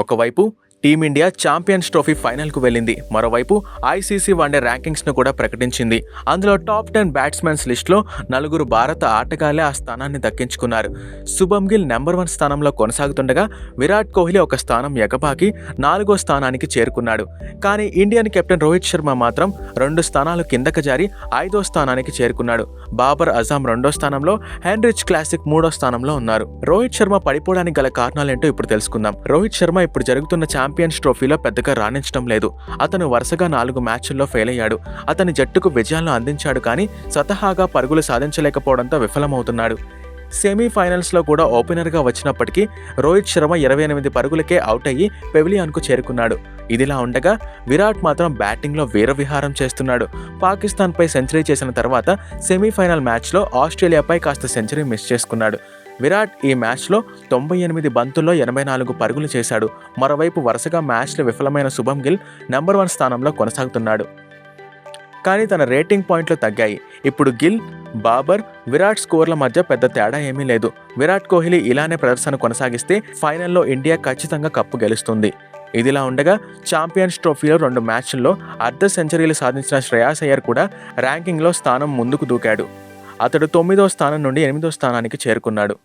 ఒకవైపు team India champions trophy ఫైనల్కు వెళ్ళింది. మరోవైపు ఐసీసీ వన్డే ర్యాంకింగ్స్ను కూడా ప్రకటించింది. అందులో టాప్ టెన్ బ్యాట్స్మెన్స్ లిస్టులో నలుగురు భారత ఆటగాళ్ళే ఆ స్థానాన్ని దక్కించుకున్నారు. శుభం గిల్ నెంబర్ వన్ స్థానంలో కొనసాగుతుండగా విరాట్ కోహ్లీ ఒక స్థానం ఎగపాకి నాలుగో స్థానానికి చేరుకున్నాడు. కానీ ఇండియన్ కెప్టెన్ రోహిత్ శర్మ మాత్రం రెండు స్థానాలు కిందకు జారి ఐదో స్థానానికి చేరుకున్నాడు. బాబర్ అజాం రెండో స్థానంలో హెన్రిచ్ క్లాసిక్ మూడో స్థానంలో ఉన్నారు. రోహిత్ శర్మ పడిపోవడానికి గల కారణాలేంటో ఇప్పుడు తెలుసుకుందాం. రోహిత్ శర్మ ఇప్పుడు జరుగుతున్న ఛాంపియన్స్ ట్రోఫీలో పెద్దగా రాణించడం లేదు. అతను వరుసగా నాలుగు మ్యాచ్ల్లో ఫెయిల్ అయ్యాడు అతని జట్టుకు విజయాలను అందించాడు కానీ స్వతహాగా పరుగులు సాధించలేకపోవడంతో విఫలమవుతున్నాడు. సెమీఫైనల్స్లో కూడా ఓపెనర్గా వచ్చినప్పటికీ రోహిత్ శర్మ ఇరవై ఎనిమిది పరుగులకే అవుట్ అయ్యి పెవిలియాన్కు చేరుకున్నాడు. ఇదిలా ఉండగా విరాట్ మాత్రం బ్యాటింగ్లో వీరవిహారం చేస్తున్నాడు. పాకిస్తాన్పై సెంచరీ చేసిన తర్వాత సెమీఫైనల్ మ్యాచ్లో ఆస్ట్రేలియాపై కాస్త సెంచరీ మిస్ చేసుకున్నాడు. విరాట్ ఈ మ్యాచ్లో తొంభై ఎనిమిది బంతుల్లో ఎనభై నాలుగు పరుగులు చేశాడు. మరోవైపు వరుసగా మ్యాచ్లో విఫలమైన శుభం గిల్ నెంబర్ వన్ స్థానంలో కొనసాగుతున్నాడు. కానీ తన రేటింగ్ పాయింట్లు తగ్గాయి. ఇప్పుడు గిల్ బాబర్ విరాట్ స్కోర్ల మధ్య పెద్ద తేడా ఏమీ లేదు. విరాట్ కోహ్లీ ఇలానే ప్రదర్శన కొనసాగిస్తే ఫైనల్లో ఇండియా ఖచ్చితంగా కప్పు గెలుస్తుంది. ఇదిలా ఉండగా ఛాంపియన్స్ ట్రోఫీలో రెండు మ్యాచ్ల్లో అర్ధ సెంచరీలు సాధించిన శ్రేయాస్ అయ్యర్ కూడా ర్యాంకింగ్లో స్థానం ముందుకు దూకాడు. అతడు తొమ్మిదో స్థానం నుండి ఎనిమిదో స్థానానికి చేరుకున్నాడు.